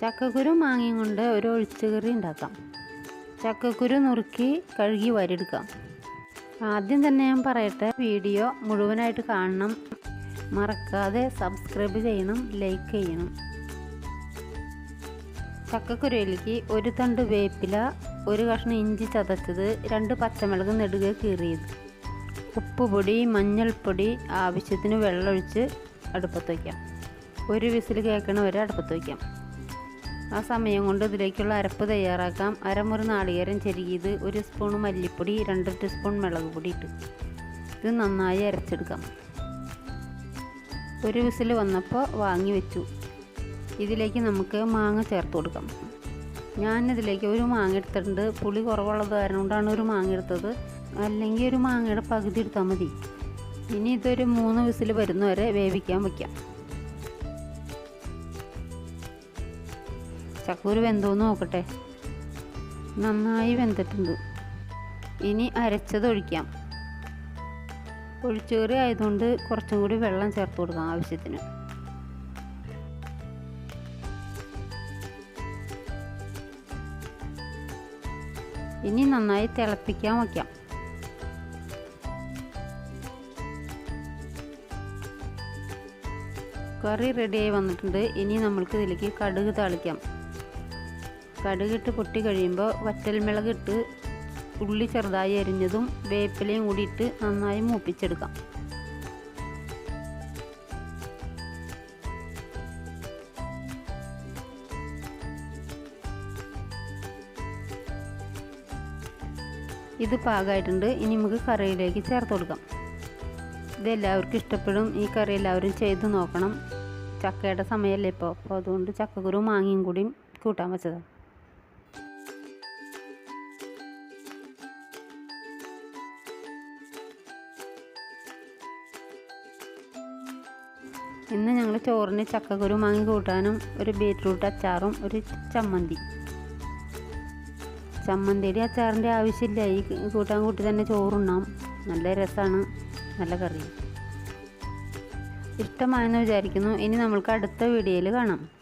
ചക്കക്കുരു മാങ്ങയും കൊണ്ട് ഒരു ഒഴിച്ചുകറി ഉണ്ടാക്കാം. ചക്കക്കുരു നുറുക്കി കഴുകി വരെടുക്കാം ആദ്യം തന്നെ ഞാൻ പറയട്ടെ വീഡിയോ മുഴുവനായിട്ട് കാണണം. മറക്കാതെ സബ്സ്ക്രൈബ് ചെയ്യണം ലൈക്ക് ചെയ്യണം. ചക്കക്കുരുവിലേക്ക് ഒരു തണ്ട് വേപ്പില ഒരു കഷ്ണം ഇഞ്ചി ചതച്ചത് രണ്ട് പച്ചമുളക് നെടുക കീറിയത്. ഉപ്പുപൊടി മഞ്ഞൾപ്പൊടി ആവശ്യത്തിന് വെള്ളമൊഴിച്ച് അടുപ്പത്ത് വയ്ക്കാം. ഒരു വിസിൽ കേൾക്കണ വരെ അടുപ്പത്ത് വയ്ക്കാം. ആ സമയം കൊണ്ട് ഇതിലേക്കുള്ള അരപ്പ് തയ്യാറാക്കാം. അരമുറി നാളികേരം ചെരുകിയത് ഒരു സ്പൂൺ മല്ലിപ്പൊടി രണ്ട് ടീസ്പൂൺ മുളക് പൊടി ഇട്ട്. ഇത് നന്നായി അരച്ചെടുക്കാം. ഒരു വിസിൽ വന്നപ്പോൾ വാങ്ങി വെച്ചു. ഇതിലേക്ക് നമുക്ക് മാങ്ങ ചേർത്ത് കൊടുക്കാം. ഞാൻ ഇതിലേക്ക് ഒരു മാങ്ങ എടുത്തിട്ടുണ്ട്. പുളി കുറവുള്ളത് കാരണം കൊണ്ടാണ് ഒരു മാങ്ങ എടുത്തത്. അല്ലെങ്കിൽ ഒരു മാങ്ങയുടെ പകുതി എടുത്താൽ മതി. ഇനി ഇതൊരു മൂന്ന് വിസിൽ വരുന്നവരെ വേവിക്കാൻ വയ്ക്കാം. ചക്കൂര് വെന്തോന്ന് നോക്കട്ടെ. നന്നായി വെന്തിട്ടുണ്ട്. ഇനി അരച്ചതൊഴിക്കാം ഒഴിക്കാം. ഒഴിച്ചുകറി ആയതുകൊണ്ട് കുറച്ചും കൂടി വെള്ളം ചേർത്ത് കൊടുക്കാം ആവശ്യത്തിന്. ഇനി നന്നായി തിളപ്പിക്കാൻ വയ്ക്കാം. കറി റെഡിയായി വന്നിട്ടുണ്ട്. ഇനി നമ്മൾക്ക് ഇതിലേക്ക് കടുക് താളിക്കാം. കടുകിട്ട് പൊട്ടി കഴിയുമ്പോൾ വറ്റൽമുളക് ഇട്ട് ഉള്ളി ചെറുതായി അരിഞ്ഞതും വേപ്പിലയും കൂടി ഇട്ട് നന്നായി മൂപ്പിച്ചെടുക്കാം. ഇത് പാകമായിട്ടുണ്ട് ഇനി നമുക്ക് കറിയിലേക്ക് ചേർത്ത് കൊടുക്കാം. ഇതെല്ലാവർക്കും ഇഷ്ടപ്പെടും. ഈ കറി എല്ലാവരും ചെയ്ത് നോക്കണം. ചക്കയുടെ സമയമല്ലേ ഇപ്പോൾ അപ്പോൾ അതുകൊണ്ട് ചക്കക്കുരു മാങ്ങയും കൂടിയും കൂട്ടാൻ വെച്ചതാണ്. ഇന്ന് ഞങ്ങൾ ചോറിന് ചക്കക്കുരു മാങ്ങി കൂട്ടാനും ഒരു ബീറ്റ്റൂട്ട് അച്ചാറും ഒരു ചമ്മന്തി. ചമ്മന്തിയുടെ അച്ചാറിന്റെ ആവശ്യമില്ല. ഈ കൂട്ടാൻ കൂട്ടി തന്നെ ചോറുണ്ണാം. നല്ല രസമാണ്. നല്ല കറി. ഇഷ്ടമായെന്ന് വിചാരിക്കുന്നു. ഇനി നമ്മൾക്ക് അടുത്ത വീഡിയോയിൽ കാണാം.